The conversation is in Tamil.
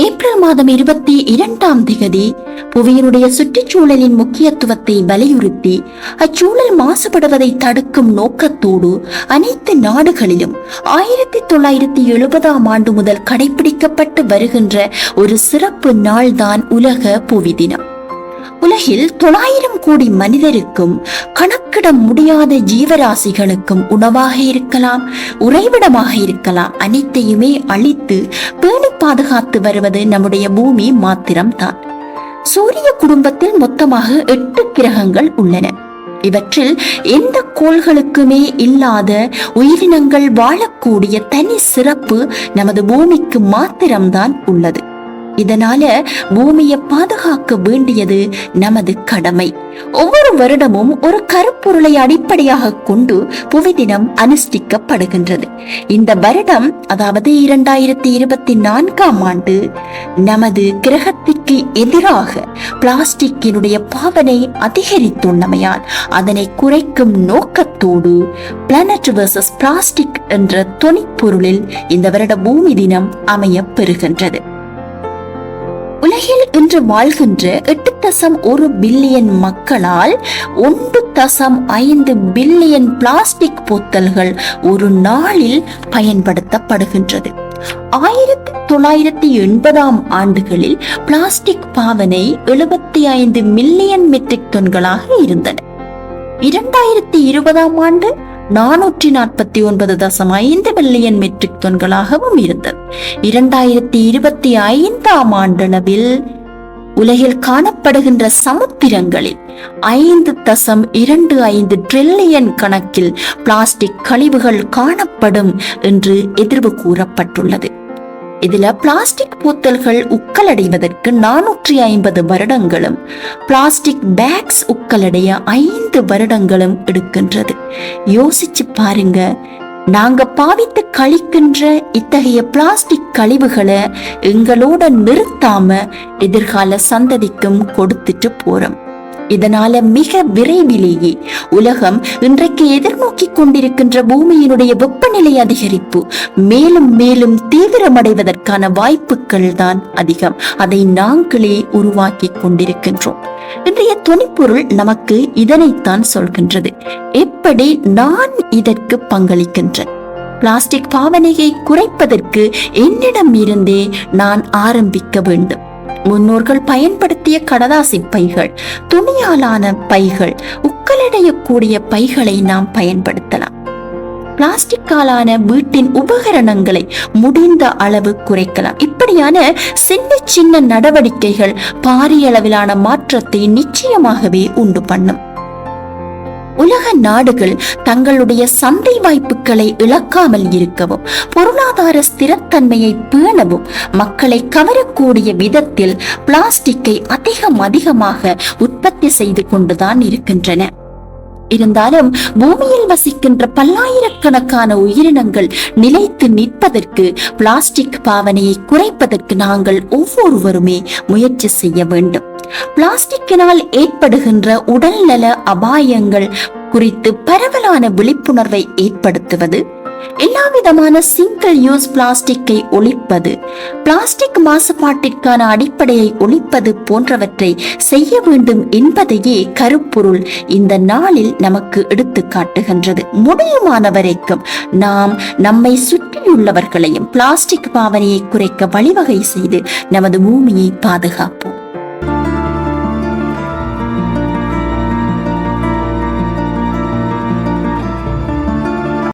ஏப்ரல் மாதம் இருபத்தி இரண்டாம் திகதி புவியினுடைய சுற்றுச்சூழலின் முக்கியத்துவத்தை வலியுறுத்தி அச்சூழல் மாசுபடுவதை தடுக்கும் நோக்கத்தோடு அனைத்து நாடுகளிலும் ஆயிரத்தி தொள்ளாயிரத்தி எழுபதாம் ஆண்டு முதல் கடைபிடிக்கப்பட்டு வருகின்ற ஒரு சிறப்பு நாள்தான் உலக புவி தினம். உலகில் தொள்ளாயிரம் கோடி மனிதருக்கும் கணக்கிட முடியாத ஜீவராசிகளுக்கும் உணவாக இருக்கலாம் உறைவிடமாக இருக்கலாம். அனைத்தையுமே அழித்து பேணி பாதுகாத்து வருவது நம்முடைய பூமி மாத்திரம்தான். சூரிய குடும்பத்தில் மொத்தமாக எட்டு கிரகங்கள் உள்ளன. இவற்றில் எந்த கோள்களுக்குமே இல்லாத உயிரினங்கள் வாழக்கூடிய தனி சிறப்பு நமது பூமிக்கு மாத்திரம்தான் உள்ளது. இதனால பூமியை பாதுகாக்க வேண்டியது நமது கடமை. ஒவ்வொரு வருடமும் ஒரு கருப்பொருளை அடிப்படையாக கொண்டு புவி தினம் அனுஷ்டிக்கப்படுகின்றது. இந்த வருடம் அதாவது இரண்டாயிரத்தி இருபத்தி நான்காம் ஆண்டு நமது கிரகத்திற்கு எதிராக பிளாஸ்டிக்கினுடைய பாவனை அதிகரித்துள்ளமையால் அதனை குறைக்கும் நோக்கத்தோடு பிளானட் வர்சஸ் பிளாஸ்டிக் என்ற தொனிப்பொருளில் இந்த வருட பூமி தினம் அமைய பெறுகின்றது. உலகில் இன்று வாழ்கின்ற எட்டு தசம் ஒரு பில்லியன் மக்களால் ஒன்று தசம் ஐந்து பில்லியன் பிளாஸ்டிக் போத்தல்கள் ஒரு நாளில் பயன்படுத்தப்படுகின்றது. ஆயிரத்தி தொள்ளாயிரத்தி எண்பதாம் ஆண்டுகளில் பிளாஸ்டிக் பாவனை எழுபத்தி ஐந்து மில்லியன் மெட்ரிக் டன்களாக இருந்தன இரண்டாயிரத்தி இருபதாம் ஆண்டு நானூற்றி நாற்பத்தி ஒன்பது தசம் ஐந்து மில்லியன் மெட்ரிக் டன்களாகவும் இருந்தது. இரண்டாயிரத்தி இருபத்தி ஐந்தாம் ஆண்டளவில் உலகில் காணப்படுகின்ற சமுத்திரங்களில் ஐந்து தசம் இரண்டு ஐந்து ட்ரில்லியன் கணக்கில் பிளாஸ்டிக் கழிவுகள் காணப்படும் என்று எதிர்வு கூறப்பட்டுள்ளது. இதுல பிளாஸ்டிக் பூத்தல்கள் உக்கலடைவதற்கு நானூற்றி ஐம்பது வருடங்களும் பிளாஸ்டிக் பேக்ஸ் உக்கலடைய ஐந்து வருடங்களும் எடுக்கின்றது. யோசிச்சு பாருங்க நாங்க பாவித்து கழிக்கின்ற இத்தகைய பிளாஸ்டிக் கழிவுகளை எங்களோட நிறுத்தாம எதிர்கால சந்ததிக்கும் கொடுத்துட்டு போறோம். இதனால மிக விரைவிலேயே உலகம் இன்றைக்கு எதிர்நோக்கி கொண்டிருக்கின்ற பூமியினுடைய வெப்பநிலை அதிகரிப்பு மேலும் மேலும் தீவிரமடைவதற்கான வாய்ப்புகள் தான் அதிகம். அதை நாங்களே உருவாக்கி கொண்டிருக்கின்றோம். இன்றைய துணிப்பொருள் நமக்கு இதனைத்தான் சொல்கின்றது. எப்படி நான் இதற்கு பங்களிக்கின்றேன்? பிளாஸ்டிக் பாவனையை குறைப்பதற்கு என்னிடம் இருந்தே நான் ஆரம்பிக்க வேண்டும். முன்னோர்கள் பயன்படுத்திய கடதாசி பைகள் துணியாலான பைகள் உக்கலடையக்கூடிய பைகளை நாம் பயன்படுத்தலாம். பிளாஸ்டிக்காலான வீட்டின் உபகரணங்களை முடிந்த அளவு குறைக்கலாம். இப்படியான சின்ன சின்ன நடவடிக்கைகள் பாரிய அளவிலான மாற்றத்தை நிச்சயமாகவே உண்டு பண்ணும். உலக நாடுகள் தங்களுடைய சந்தை வாய்ப்புகளை இழக்காமல் இருக்கவும் பொருளாதார ஸ்திரத்தன்மையை பேணவும் மக்களை கவரக்கூடிய விதத்தில் பிளாஸ்டிக்கை அதிகம் அதிகமாக உற்பத்தி செய்து கொண்டுதான் இருக்கின்றன. இருந்தாலும் பூமியில் வசிக்கின்ற பல்லாயிரக்கணக்கான உயிரினங்கள் நிலைத்து நிற்பதற்கு பிளாஸ்டிக் பாவனையை குறைப்பதற்கு நாங்கள் ஒவ்வொருவருமே முயற்சி செய்ய வேண்டும். பிளாஸ்டிக்கினால் ஏற்படுகின்ற உடல்நல அபாயங்கள் குறித்து பரவலான விழிப்புணர்வை ஏற்படுத்துவது எல்லா விதமான சிங்கிள் யூஸ் பிளாஸ்டிக்கை ஒழிப்பது பிளாஸ்டிக் மாசுபாட்டிற்கான அடிப்படையை ஒழிப்பது போன்றவற்றை செய்ய வேண்டும் என்பதையே கருப்பொருள் இந்த நாளில் நமக்கு எடுத்து காட்டுகின்றது. முடியுமான வரைக்கும் நாம் நம்மை சுற்றியுள்ளவர்களையும் பிளாஸ்டிக் பாவனையை குறைக்க வழிவகை செய்து நமது பூமியை பாதுகாப்போம்.